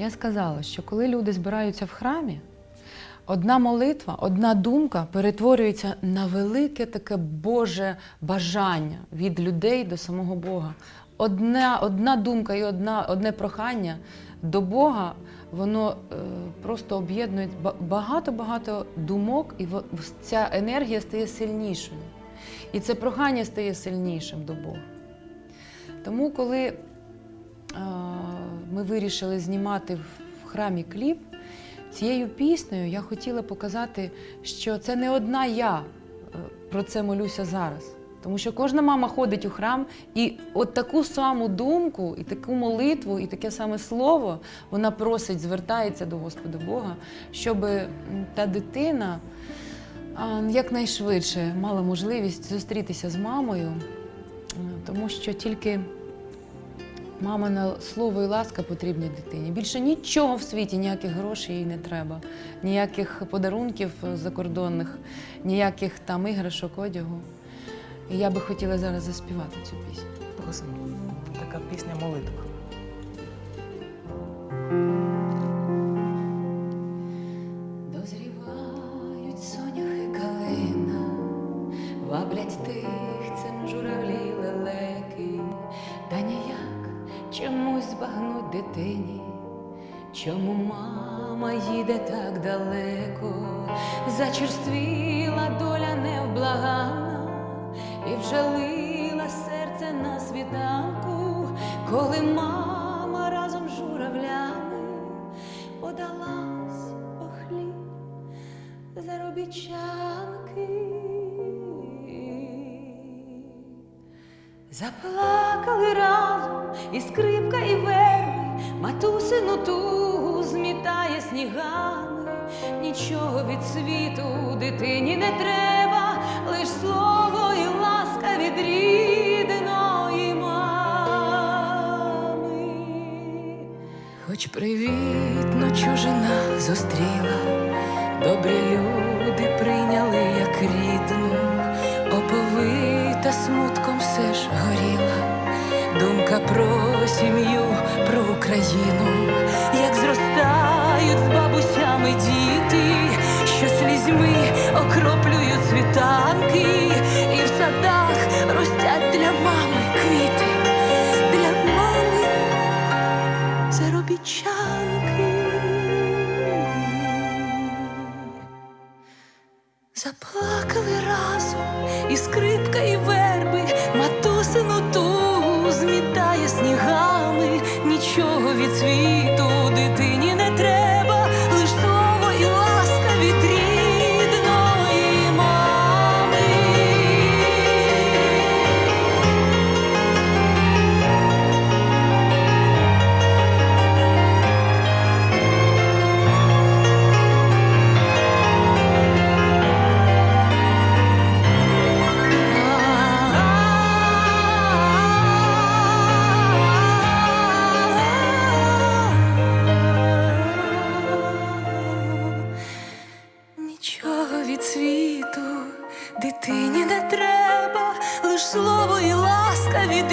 Я сказала, що коли люди збираються в храмі, одна молитва, одна думка перетворюється на велике таке Боже бажання від людей до самого Бога. Одна, одна думка і одна, одне прохання до Бога, воно е, просто об'єднує багато-багато думок, і ця енергія стає сильнішою. І це прохання стає сильнішим до Бога. Тому, коли ми вирішили знімати в храмі кліп, цією піснею я хотіла показати, що це не одна я е, про це молюся зараз. Тому що кожна мама ходить у храм, і от таку саму думку, і таку молитву, і таке саме слово вона просить, звертається до Господа Бога, щоб та дитина якнайшвидше мала можливість зустрітися з мамою, е, тому що тільки мамина слово і ласка потрібні дитині. Більше нічого в світі, ніяких грошей їй не треба, ніяких подарунків закордонних, ніяких там іграшок, одягу. І я би хотіла зараз заспівати цю пісню. Така пісня молитва. Чомусь дитині, чому мама їде так далеко, зачерствіла доля невблаганна, і вжалила серце на світанку, коли мама разом з журавлями подалась по хліб заробітчанки. Заплакали разом і скрипка, і верби, матусину тугу змітає снігами. Нічого від світу дитині не треба, лиш слово і ласка від рідної мами. Хоч привітно чужина зустріла, добрі люди прийняли як рідну, Думка про сім'ю, про Україну, як зростають з бабусями діти, що слізьми окроплюють світанки, і в садах ростять для мами квіти, для мами заробітчанки. Заплакали разом і скрипка, і верби, матусину тугу від світу дитині лиш слово і ласка від